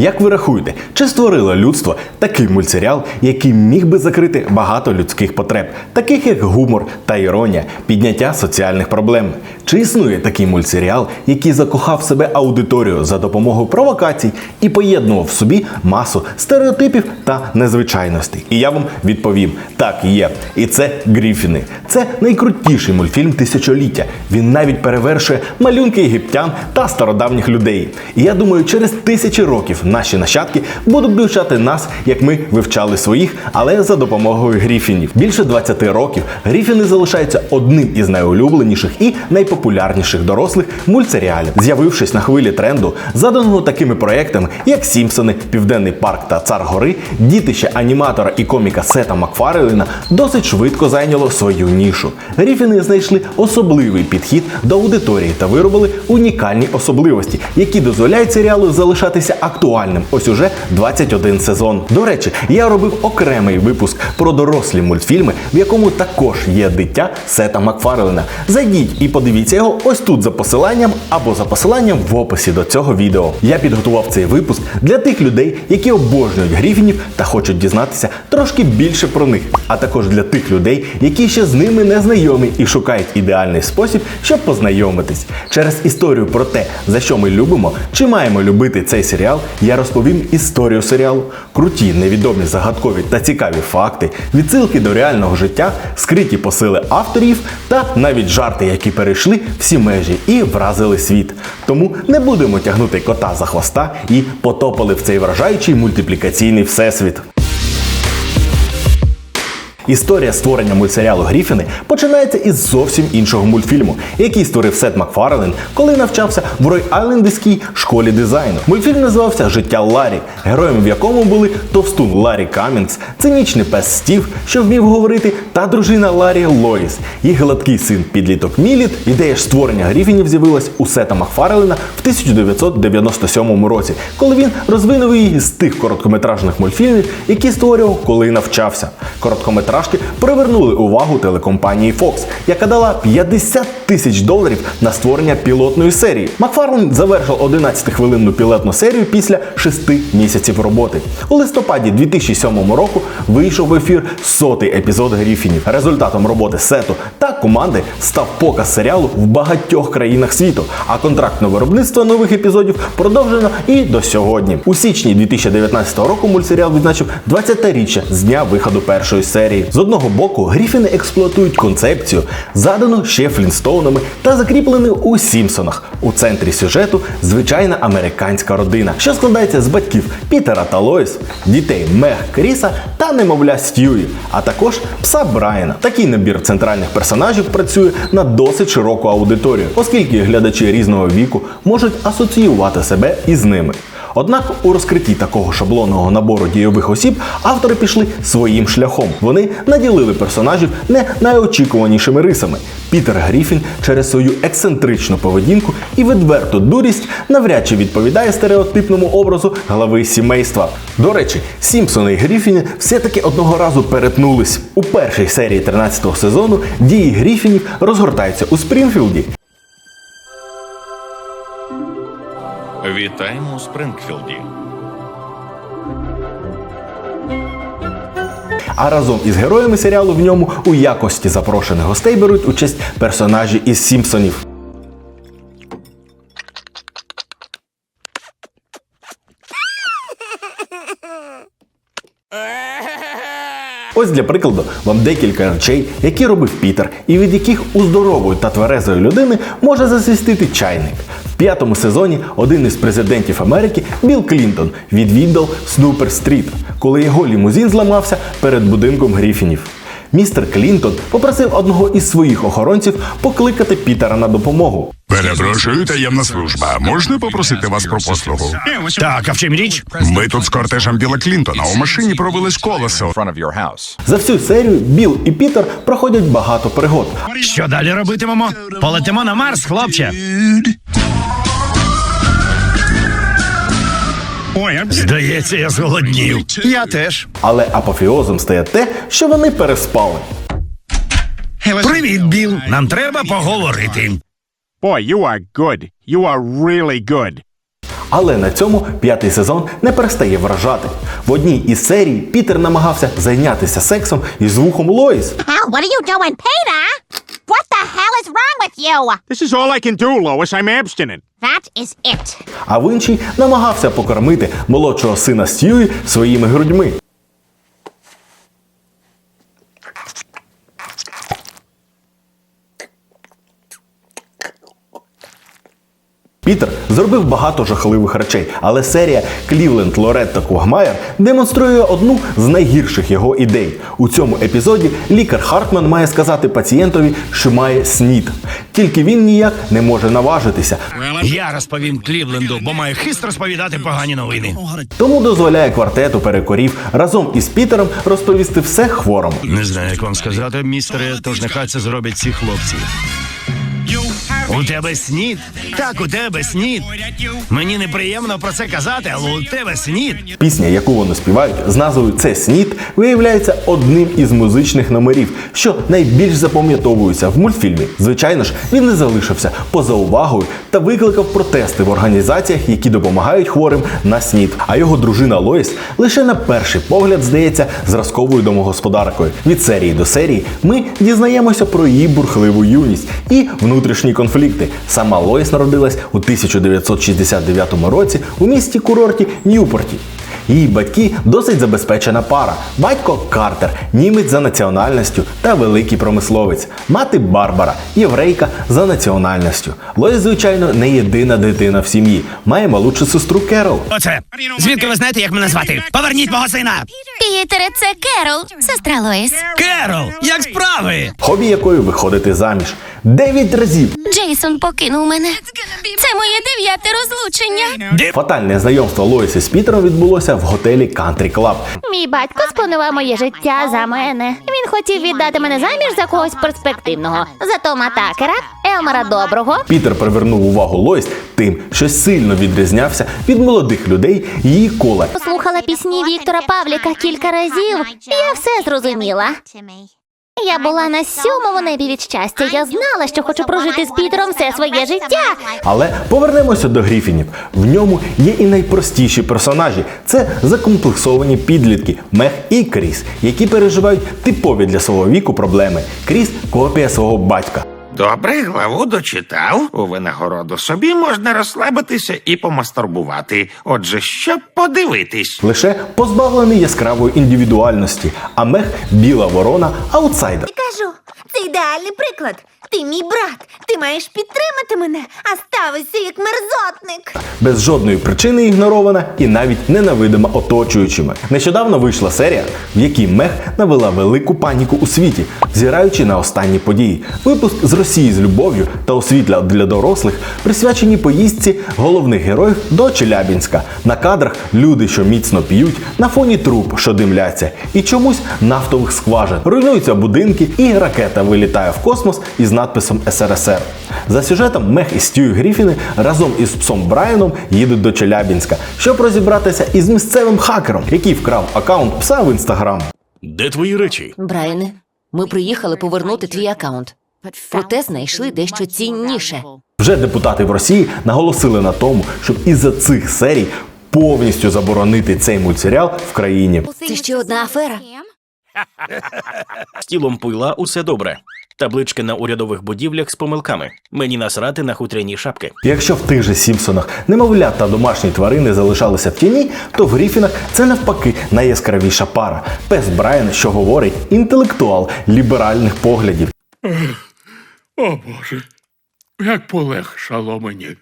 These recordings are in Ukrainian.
Як ви рахуєте, чи створило людство такий мультсеріал, який міг би закрити багато людських потреб, таких як гумор та іронія, підняття соціальних проблем? Чи існує такий мультсеріал, який закохав себе аудиторію за допомогою провокацій і поєднував в собі масу стереотипів та незвичайностей? І я вам відповім: так є. І це Гріфіни. Це найкрутіший мультфільм тисячоліття. Він навіть перевершує малюнки єгиптян та стародавніх людей. І я думаю, через тисячі років наші нащадки будуть вивчати нас, як ми вивчали своїх, але за допомогою Гріфінів. Більше 20 років Гріфіни залишаються одним із найулюбленіших і найпопулярніших дорослих мультсеріалів, з'явившись на хвилі тренду, заданого такими проектами, як Сімпсони, Південний парк та Цар Гори, дітище аніматора і коміка Сета Макфареліна досить швидко зайняло свою нішу. Гріфіни знайшли особливий підхід до аудиторії та виробили унікальні особливості, які дозволяють серіалу залишатися актуальним. Ось уже 21 сезон. До речі, я робив окремий випуск про дорослі мультфільми, в якому також є дитя Сета Макфарлена. Зайдіть і подивіться його ось тут за посиланням або за посиланням в описі до цього відео. Я підготував цей випуск для тих людей, які обожнюють гріфінів та хочуть дізнатися трошки більше про них, а також для тих людей, які ще з ними не знайомі і шукають ідеальний спосіб, щоб познайомитись. Через історію про те, за що ми любимо, чи маємо любити цей серіал, я розповім історію серіалу, круті, невідомі, загадкові та цікаві факти, відсилки до реального життя, скриті посили авторів та навіть жарти, які перейшли всі межі і вразили світ. Тому не будемо тягнути кота за хвоста і потопали в цей вражаючий мультиплікаційний всесвіт. Історія створення мультсеріалу Гріфіни починається із зовсім іншого мультфільму, який створив Сет Макфарлен, коли навчався в Рой-Айлендській школі дизайну. Мультфільм називався Життя Ларі, героєм в якому були товстун Ларі Камінс, цинічний пес Стів, що вмів говорити, та дружина Ларі Лоїс. Їх гладкий син підліток Міліт. Ідея ж створення Гріфінів з'явилась у Сета Макфарлена в 1997 році, коли він розвинув її з тих короткометражних мультфільмів, які створював, коли навчався. Короткометражки привернули увагу телекомпанії Fox, яка дала 50 тисяч доларів на створення пілотної серії. Макфарлен завершив 11-хвилинну пілотну серію після 6 місяців роботи. У листопаді 2007 року вийшов в ефір сотий епізод Гріфінів. Результатом роботи сету та команди став показ серіалу в багатьох країнах світу, а контракт на виробництво нових епізодів продовжено і до сьогодні. У січні 2019 року мультсеріал відзначив 20-річчя з дня виходу першої серії. З одного боку, Гріфіни експлуатують концепцію, задану ще Флінстоунами та закріплену у Сімпсонах. У центрі сюжету звичайна американська родина, що складається з батьків Пітера та Лоїс, дітей Мег Кріса та немовля Стюї, а також пса Брайана. Такий набір центральних персонажів працює на досить широку аудиторію, оскільки глядачі різного віку можуть асоціювати себе із ними. Однак у розкритті такого шаблонного набору дійових осіб автори пішли своїм шляхом. Вони наділили персонажів не найочікуванішими рисами. Пітер Гріфін через свою ексцентричну поведінку і відверту дурість навряд чи відповідає стереотипному образу глави сімейства. До речі, Сімпсони і Гріфіни все-таки одного разу перетнулись. У першій серії 13-го сезону дії Гріфінів розгортаються у Спрінфілді. Вітаємо у Спрингфілді. А разом із героями серіалу в ньому у якості запрошених гостей беруть участь персонажі із Сімпсонів. Ось для прикладу вам декілька речей, які робив Пітер, і від яких у здорової та тверезої людини може засвістити чайник. П'ятому сезоні один із президентів Америки, Білл Клінтон, відвідав Снупер Стріт, коли його лімузін зламався перед будинком Гріфінів. Містер Клінтон попросив одного із своїх охоронців покликати Пітера на допомогу. Перепрошую, таємна служба. Можна попросити вас про послугу? Так, а в чим річ? Ми тут з кортежем Біла Клінтона. У машині провели колесо. За всю серію Білл і Пітер проходять багато пригод. Що далі робитимемо? Полетимо на Марс, хлопче. Здається, я зголоднів. Я теж. Але апофіозом стає те, що вони переспали. Привіт, Біл. Нам треба поговорити. Boy, you are good. You are really good. Але на цьому п'ятий сезон не перестає вражати. В одній із серій Пітер намагався зайнятися сексом із вухом Лоїс. Hell, what are you doing, Peter? What the hell is wrong with you? This is all I can do, Lois. I'm abstinent. That is it. А в іншій намагався покормити молодшого сина Стюї своїми грудьми. Пітер зробив багато жахливих речей, але серія Клівленд Лоретта Кугмайер демонструє одну з найгірших його ідей. У цьому епізоді лікар Хартман має сказати пацієнтові, що має снід. Тільки він ніяк не може наважитися, Я розповім Клівленду, бо маю хист розповідати погані новини. тому дозволяє квартету перекорів разом із Пітером розповісти все хворому. Не знаю, як вам сказати, містере, тож нехай це зроблять ці хлопці. У тебе снід? Так, у тебе снід. Мені неприємно про це казати, але у тебе снід. Пісня, яку вони співають з назвою Це снід, виявляється одним із музичних номерів, що найбільш запам'ятовуються в мультфільмі. Звичайно ж, він не залишився поза увагою та викликав протести в організаціях, які допомагають хворим на снід. А його дружина Лоїс лише на перший погляд здається зразковою домогосподаркою. Від серії до серії ми дізнаємося про її бурхливу юність і внутрішні конфлікти. Сама Лоїс народилась у 1969 році у місті курорті Ньюпорті. Її батьки досить забезпечена пара. Батько Картер, німець за національністю та великий промисловець. Мати Барбара, єврейка за національністю. Лоїс, звичайно, не єдина дитина в сім'ї. Має молодшу сестру Керол. Оце. Звідки ви знаєте, як мене звати? Поверніть мого сина! Пітере, це Керол, сестра Лоїс. Керол, як справи? хобі якої виходити заміж. Дев'ять разів Джейсон покинув мене. Це моє дев'яте розлучення. фатальне знайомство Лоїси з Пітером відбулося в готелі Country Club. Мій батько спланував моє життя за мене. Він хотів віддати мене заміж за когось перспективного. За Тома Такера, Елмара Доброго. Пітер привернув увагу Лоїс тим, що сильно відрізнявся від молодих людей її кола. Послухала пісні Віктора Павліка кілька разів. Я все зрозуміла. Я була на сьомому небі від щастя. Я знала, що хочу прожити з Пітером все своє життя. Але повернемося до Гріфінів. В ньому є і найпростіші персонажі. Це закомплексовані підлітки Мех і Кріс, які переживають типові для свого віку проблеми. Кріс копія свого батька. Добре, главу дочитав. У винагороду собі можна розслабитися і помастурбувати. Отже, щоб подивитись. Лише позбавлений яскравої індивідуальності, а мех біла ворона аутсайдер. Кажу, це ідеальний приклад. Ти мій брат. Ти маєш підтримати мене, а ставишся як мерзотник. без жодної причини ігнорована і навіть ненавидима оточуючими. Нещодавно вийшла серія, в якій мех навела велику паніку у світі, зіраючи на останні події. Випуск з Росії з любов'ю та освітля для дорослих присвячені поїздці головних героїв до Челябінська. На кадрах люди, що міцно п'ють, на фоні труб, що димляться, і чомусь нафтових скважин. Руйнуються будинки, і ракета вилітає в космос із надписом СРСР. За сюжетом Мех і Стюю Гріфіни разом із псом Брайаном їдуть до Челябінська, щоб розібратися із місцевим хакером, який вкрав аккаунт пса в інстаграм. Де твої речі? Брайане, ми приїхали повернути твій аккаунт. Проте знайшли дещо цінніше. Вже депутати в Росії наголосили на тому, щоб із-за цих серій повністю заборонити цей мультсеріал в країні. Це ще одна афера. З тілом пила усе добре. Таблички на урядових будівлях з помилками. Мені насрати на хутряні шапки. Якщо в тих же Сімпсонах немовля та домашні тварини залишалися в тіні, то в Гріфінах це навпаки найяскравіша пара. Пес Брайан, що говорить, інтелектуал ліберальних поглядів. О Боже, як полегшало мені.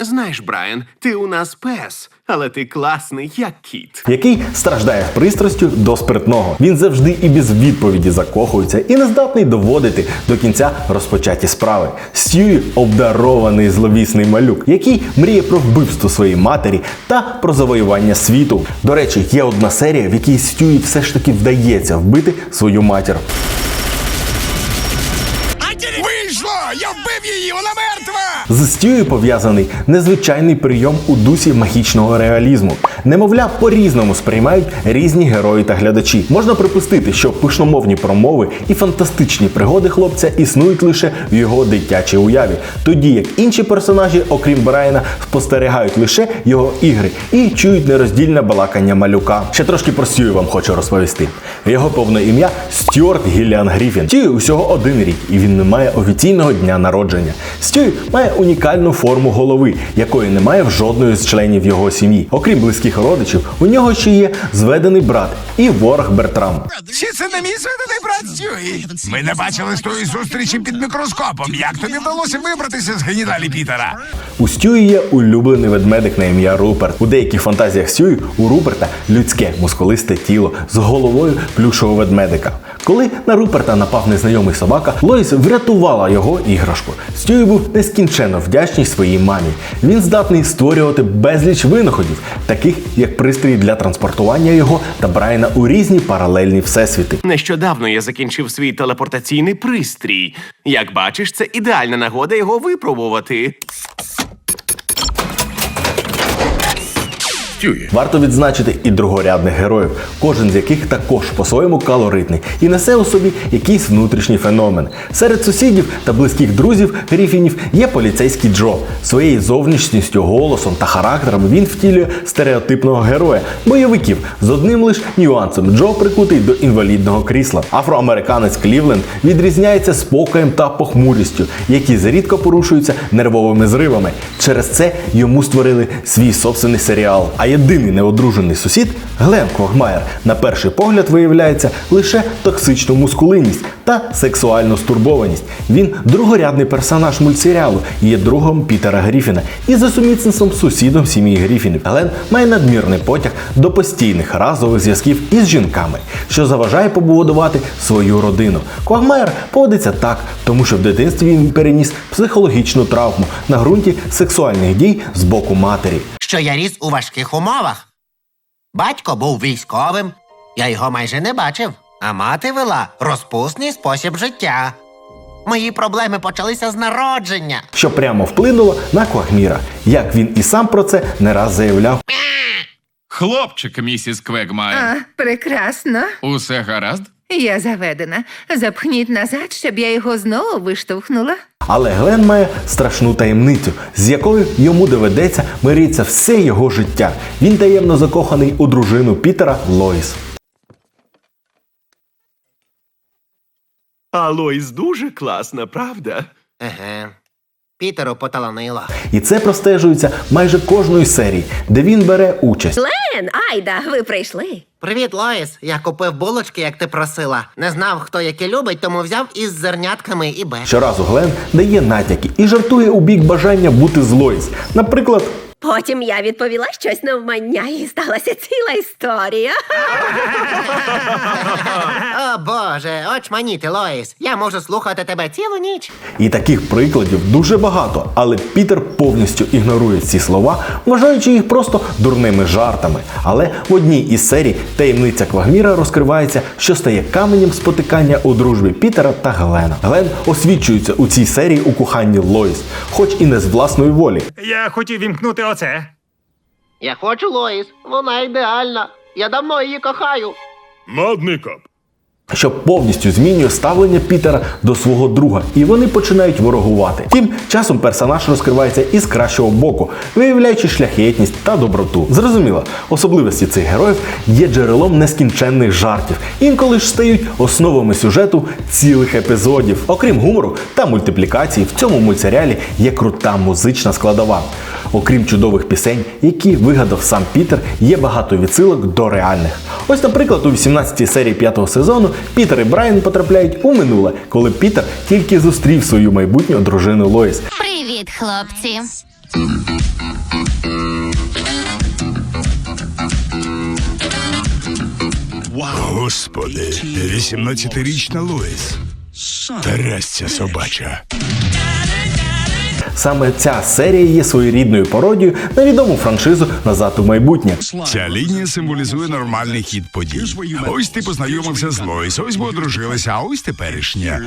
Знаєш, Брайан, ти у нас пес, але ти класний, як кіт. який страждає пристрастю до спиртного. Він завжди і без відповіді закохується і не здатний доводити до кінця розпочаті справи. Стюї обдарований зловісний малюк, який мріє про вбивство своєї матері та про завоювання світу. До речі, є одна серія, в якій Стюї все ж таки вдається вбити свою матір. Вийшло! Я вбив її, вона мертва! З Стюю пов'язаний незвичайний прийом у дусі магічного реалізму. Немовля по-різному сприймають різні герої та глядачі. Можна припустити, що пишномовні промови і фантастичні пригоди хлопця існують лише в його дитячій уяві, тоді як інші персонажі, окрім Брайана, спостерігають лише його ігри і чують нероздільне балакання малюка. Ще трошки про Стюю вам хочу розповісти. Його повне ім'я Стюарт Гіліан Гріфін. Стюю усього один рік, і він не має офіційного дня народження. Стюй має унікальну форму голови, якої немає в жодної з членів його сім'ї. Окрім близьких родичів, у нього ще є зведений брат і ворог Бертрам. Чи це не мій зведений брат Стюї? Ми не бачили з тої зустрічі під мікроскопом. Як тобі вдалося вибратися з геніталій Пітера? У Стюї є улюблений ведмедик на ім'я Руперт. У деяких фантазіях Стюї у Руперта людське мускулисте тіло з головою плюшового ведмедика. Коли на Руперта напав незнайомий собака, Лоїс врятувала його іграшку. Стюї був нескінченно вдячний своїй мамі. Він здатний створювати безліч винаходів, таких як пристрій для транспортування його та Брайана у різні паралельні всесвіти. Нещодавно я закінчив свій телепортаційний пристрій. Як бачиш, це ідеальна нагода його випробувати. Стюї. Варто відзначити і другорядних героїв, кожен з яких також по-своєму калоритний і несе у собі якийсь внутрішній феномен. Серед сусідів та близьких друзів Гріфінів є поліцейський Джо. Своєю зовнішністю, голосом та характером він втілює стереотипного героя, бойовиків з одним лиш нюансом. Джо прикутий до інвалідного крісла. Афроамериканець Клівленд відрізняється спокоєм та похмурістю, які зрідко порушуються нервовими зривами. Через це йому створили свій собственний серіал. А єдиний неодружений сусід Глен Когмайер на перший погляд виявляється лише токсичну мускулинність та сексуальну стурбованість. Він другорядний персонаж мультсеріалу є другом Пітера Гріфіна і за сумісництвом сусідом сім'ї Гріфінів. Глен має надмірний потяг до постійних разових зв'язків із жінками, що заважає побудувати свою родину. Когмайер поводиться так, тому що в дитинстві він переніс психологічну травму на ґрунті сексуальних дій з боку матері. що я ріс у важких умовах. Батько був військовим, я його майже не бачив, а мати вела розпусний спосіб життя. Мої проблеми почалися з народження. що прямо вплинуло на Квагміра, як він і сам про це не раз заявляв. Хлопчик, місіс Квегмайер. А, прекрасно. Усе гаразд? Я заведена. Запхніть назад, щоб я його знову виштовхнула. Але Глен має страшну таємницю, з якою йому доведеться миритися все його життя. Він таємно закоханий у дружину Пітера Лоїс. А Лоїс дуже класна, правда? Еге. Пітеру поталанило. І це простежується майже кожної серії, де він бере участь. Лен, Айда, ви прийшли. Привіт, Лоїс. Я купив булочки, як ти просила. Не знав, хто які любить, тому взяв із зернятками і без. Щоразу Глен дає натяки і жартує у бік бажання бути з Лоїс. Наприклад, Потім я відповіла щось навмання і сталася ціла історія. О боже, очманіти, Лоїс. Я можу слухати тебе цілу ніч. І таких прикладів дуже багато, але Пітер повністю ігнорує ці слова, вважаючи їх просто дурними жартами. Але в одній із серій таємниця Квагміра розкривається, що стає каменем спотикання у дружбі Пітера та Глена. Глен освічується у цій серії у коханні Лоїс, хоч і не з власної волі. Я хотів вімкнути оце. Я хочу Лоїс. Вона ідеальна. Я давно її кохаю. Модний що повністю змінює ставлення Пітера до свого друга, і вони починають ворогувати. Тим часом персонаж розкривається із кращого боку, виявляючи шляхетність та доброту. Зрозуміло, особливості цих героїв є джерелом нескінченних жартів, інколи ж стають основами сюжету цілих епізодів. Окрім гумору та мультиплікації, в цьому мультсеріалі є крута музична складова. Окрім чудових пісень, які вигадав сам Пітер, є багато відсилок до реальних. Ось, наприклад, у 18-й серії п'ятого сезону Пітер і Брайан потрапляють у минуле, коли Пітер тільки зустрів свою майбутню дружину Лоїс. Привіт, хлопці. Господи, 18-річна Луїс. Трясця собача. Саме ця серія є своєрідною пародією на відому франшизу Назад у майбутнє. Ця лінія символізує нормальний хід подій. Ось ти познайомився з Лойс, ось ви одружилися, а ось теперішнє.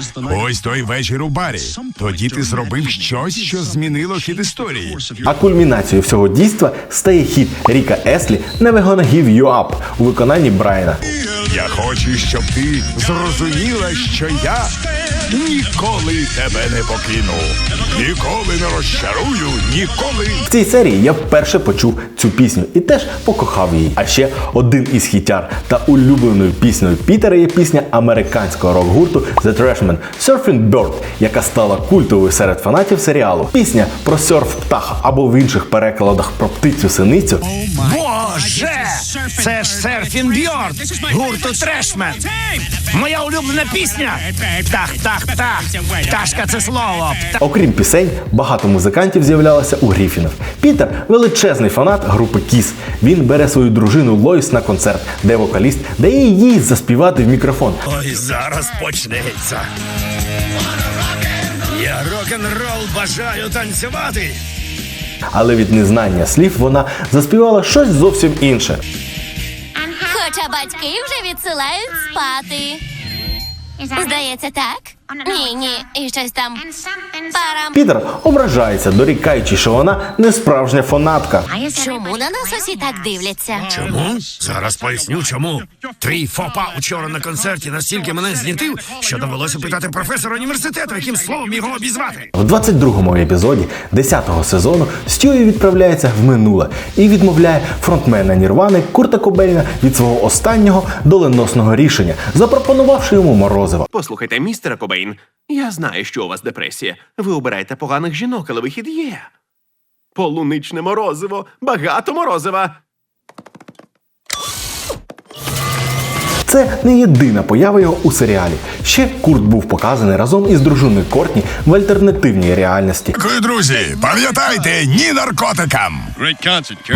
Ось той вечір у барі. Тоді ти зробив щось, що змінило хід історії. А кульмінацією всього дійства стає хіт Ріка Еслі «Never gonna give you up» у виконанні Брайана. Я хочу, щоб ти зрозуміла, що я ніколи тебе не покину. Ніколи не розчарую, ніколи. В цій серії я вперше почув цю пісню і теж покохав її. А ще один із хітяр та улюбленою піснею Пітера є пісня американського рок-гурту The Trashmen Surfing Bird, яка стала культовою серед фанатів серіалу. Пісня про серф птаха або в інших перекладах про птицю синицю. Боже! Це ж серфін Бьорд, гурту Трешмен. Моя улюблена пісня. Птах, птах, птах. Пташка це слово. Окрім пісень, багато музикантів з'являлося у Гріфінах. Пітер величезний фанат групи Кіс. Він бере свою дружину Лоїс на концерт, де вокаліст дає їй заспівати в мікрофон. Ой, зараз почнеться. Я рок-н-рол бажаю танцювати. Але від незнання слів вона заспівала щось зовсім інше. Хоча батьки вже відсилають спати. Здається, так? Ні, ні, і щось там. Парам. Пітер ображається, дорікаючи, що вона не справжня фанатка. Чому на нас усі так дивляться? Чому? Зараз поясню, чому. Твій фопа учора на концерті настільки мене знітив, що довелося питати професора університету, яким словом його обізвати. В 22-му епізоді 10-го сезону Стюї відправляється в минуле і відмовляє фронтмена Нірвани Курта Кобейна від свого останнього доленосного рішення, запропонувавши йому морозиво. Послухайте, містере Кобейн, я знаю, що у вас депресія. Ви обираєте поганих жінок, але вихід є. Полуничне морозиво, багато морозива. Це не єдина поява його у серіалі. Ще Курт був показаний разом із дружиною Кортні в альтернативній реальності. Дякую, друзі. Пам'ятайте, ні наркотикам.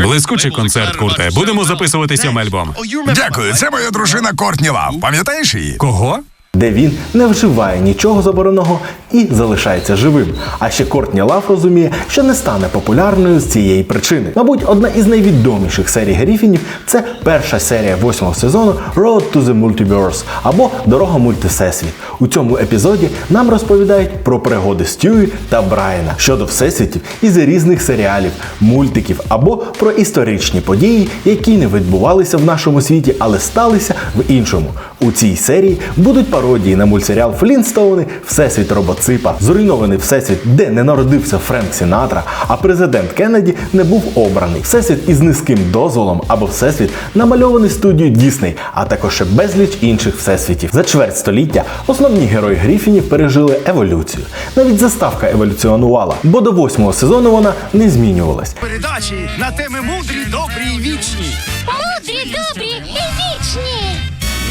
Блискучий концерт, Курте. Будемо записувати сьомий альбом. Дякую, це моя дружина Кортні Лав. Пам'ятаєш її? Кого? Де він не вживає нічого забороненого і залишається живим. А ще Кортні Лав розуміє, що не стане популярною з цієї причини. Мабуть, одна із найвідоміших серій Гріфінів це перша серія восьмого сезону Road to the Multiverse або Дорога мультисесвіт. У цьому епізоді нам розповідають про пригоди Стюї та Брайана щодо всесвітів із різних серіалів, мультиків або про історичні події, які не відбувалися в нашому світі, але сталися в іншому. У цій серії будуть пародії на мультсеріал Флінстоуни, Всесвіт робоципа, зруйнований всесвіт, де не народився Френк Сінатра, а президент Кеннеді не був обраний. Всесвіт із низьким дозволом або всесвіт намальований студією Дісней, а також ще безліч інших всесвітів. За чверть століття основні герої Гріфінів пережили еволюцію. Навіть заставка еволюціонувала, бо до восьмого сезону вона не змінювалась. Передачі на теми мудрі, добрі і вічні.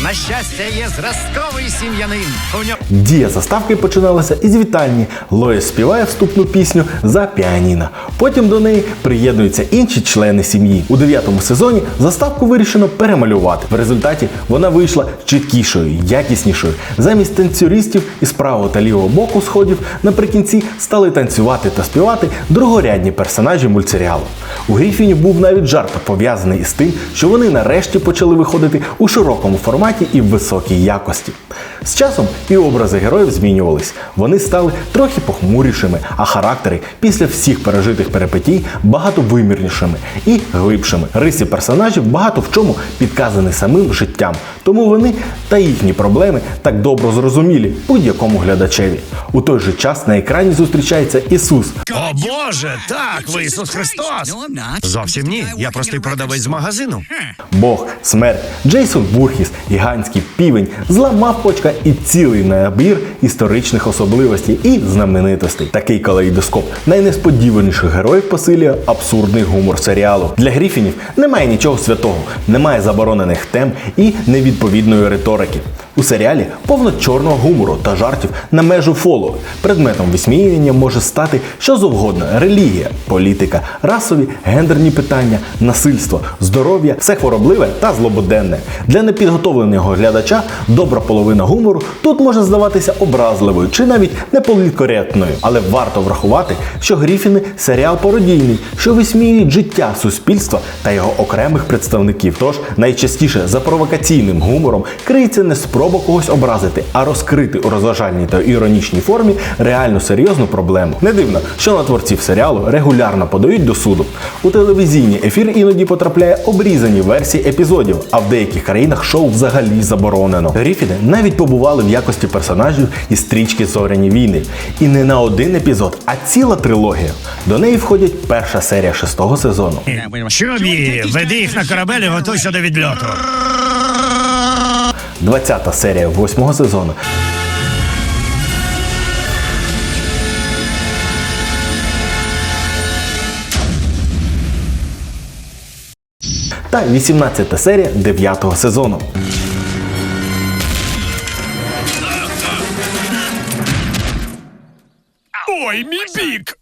На щастя, є зразковий сім'янин. У ньому Дія заставки починалася із вітальні. Лоїс співає вступну пісню за піаніно. Потім до неї приєднуються інші члени сім'ї. У дев'ятому сезоні заставку вирішено перемалювати. В результаті вона вийшла чіткішою, якіснішою. Замість танцюристів із правого та лівого боку сходів наприкінці стали танцювати та співати другорядні персонажі мультсеріалу. У Гріфіні був навіть жарт пов'язаний із тим, що вони нарешті почали виходити у широкому форматі і в високій якості. З часом і образи героїв змінювались. Вони стали трохи похмурішими, а характери після всіх пережитих перипетій багато вимірнішими і глибшими. Риси персонажів багато в чому підказані самим життям, тому вони та їхні проблеми так добре зрозумілі будь-якому глядачеві. У той же час на екрані зустрічається Ісус, О Боже, так, ви Ісус Христос. Зовсім ні. Я простий продавець з магазину. Бог, смерть, Джейсон Бурхіс, гігантський півень, зла мавпочка і цілий набір історичних особливостей і знаменитостей. Такий калейдоскоп найнесподіваніших героїв посилює абсурдний гумор серіалу. Для Гріфінів немає нічого святого, немає заборонених тем і не відповідної риторики. У серіалі повно чорного гумору та жартів на межу фолу. Предметом висміювання може стати що завгодно: релігія, політика, расові, гендерні питання, насильство, здоров'я, все хворобливе та злободенне. Для непідготовленого глядача добра половина гумору тут може здаватися образливою чи навіть неполіткоректною. Але варто врахувати, що Гріфіни серіал пародійний, що висміює життя суспільства та його окремих представників. Тож найчастіше за провокаційним гумором криється не спроба когось образити, а розкрити у розважальній та іронічній формі реальну серйозну проблему. Не дивно, що на творців серіалу регулярно подають до суду. У телевізійний ефір іноді потрапляє обрізані версії епізодів, а в деяких країнах шоу взагалі заборонено. Гріфіни навіть побували в якості персонажів із стрічки Зоряні війни. І не на один епізод, а ціла трилогія. До неї входять перша серія шестого сезону. Чобі, веди їх на корабель і готуйся до відльоту. 20-та серія восьмого сезону. Та 18-та серія 9-го сезону. Ой, мій бік!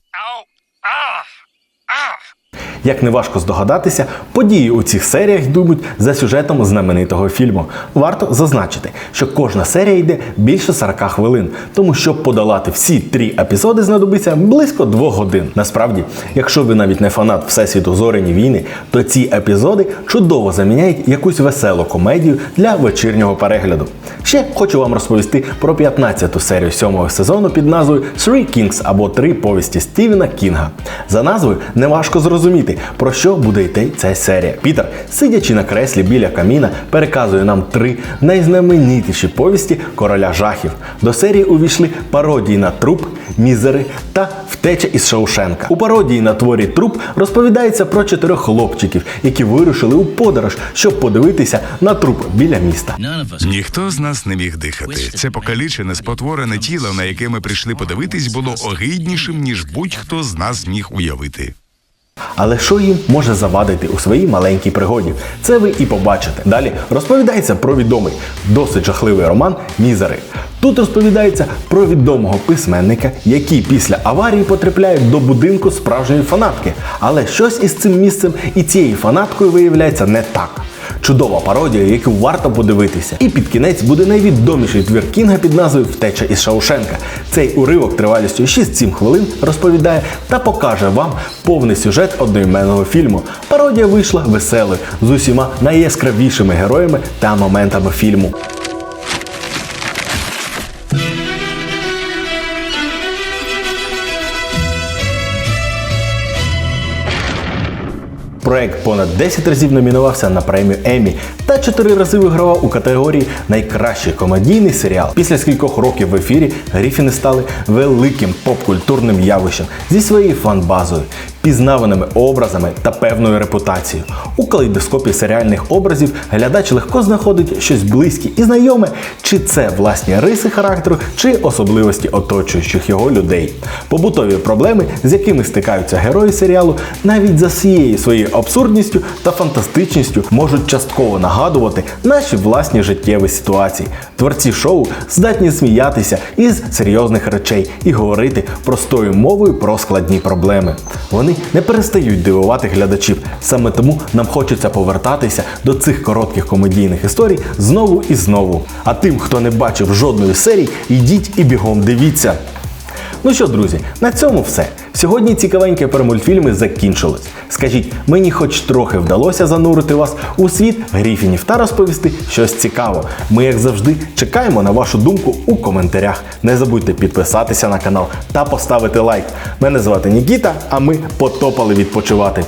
Як неважко здогадатися, події у цих серіях йдуть за сюжетом знаменитого фільму. Варто зазначити, що кожна серія йде більше 40 хвилин, тому щоб подолати всі три епізоди, знадобиться близько двох годин. Насправді, якщо ви навіть не фанат всесвіту зоряні війни, то ці епізоди чудово заміняють якусь веселу комедію для вечірнього перегляду. Ще хочу вам розповісти про 15-ту серію сьомого сезону під назвою Three Kings або Три повісті Стівена Кінга. За назвою неважко зрозуміти, про що буде йти ця серія. Пітер, сидячи на креслі біля каміна, переказує нам три найзнаменитіші повісті короля жахів. До серії увійшли пародії на труп, мізери та втеча із Шоушенка. У пародії на творі труп розповідається про чотирьох хлопчиків, які вирушили у подорож, щоб подивитися на труп біля міста. Ніхто з нас не міг дихати. Це покалічене, спотворене тіло, на яке ми прийшли подивитись, було огиднішим, ніж будь-хто з нас міг уявити. Але що їм може завадити у своїй маленькій пригоді? Це ви і побачите. Далі розповідається про відомий, досить жахливий роман Мізери. Тут розповідається про відомого письменника, який після аварії потрапляє до будинку справжньої фанатки. Але щось із цим місцем і цією фанаткою виявляється не так. Чудова пародія, яку варто подивитися. І під кінець буде найвідоміший твір Кінга під назвою Втеча із Шаушенка. Цей уривок тривалістю 6-7 хвилин розповідає та покаже вам повний сюжет одноіменного фільму. Пародія вийшла веселою з усіма найяскравішими героями та моментами фільму. Проект понад 10 разів номінувався на премію Еммі та 4 рази вигравав у категорії Найкращий комедійний серіал. Після скількох років в ефірі Гріфіни стали великим поп-культурним явищем зі своєю фан-базою, пізнаваними образами та певною репутацією. У калейдоскопі серіальних образів глядач легко знаходить щось близьке і знайоме, чи це власні риси характеру, чи особливості оточуючих його людей. Побутові проблеми, з якими стикаються герої серіалу, навіть за всією своєю абсурдністю та фантастичністю можуть частково нагадувати наші власні життєві ситуації. Творці шоу здатні сміятися із серйозних речей і говорити простою мовою про складні проблеми. Вони не перестають дивувати глядачів. Саме тому нам хочеться повертатися до цих коротких комедійних історій знову і знову. А тим, хто не бачив жодної серії, йдіть і бігом дивіться. Ну що, друзі, на цьому все. Сьогодні цікавеньке про мультфільми закінчилось. Скажіть, мені хоч трохи вдалося занурити вас у світ гріфінів та розповісти щось цікаво. Ми, як завжди, чекаємо на вашу думку у коментарях. Не забудьте підписатися на канал та поставити лайк. Мене звати Нікіта, а ми потопали відпочивати.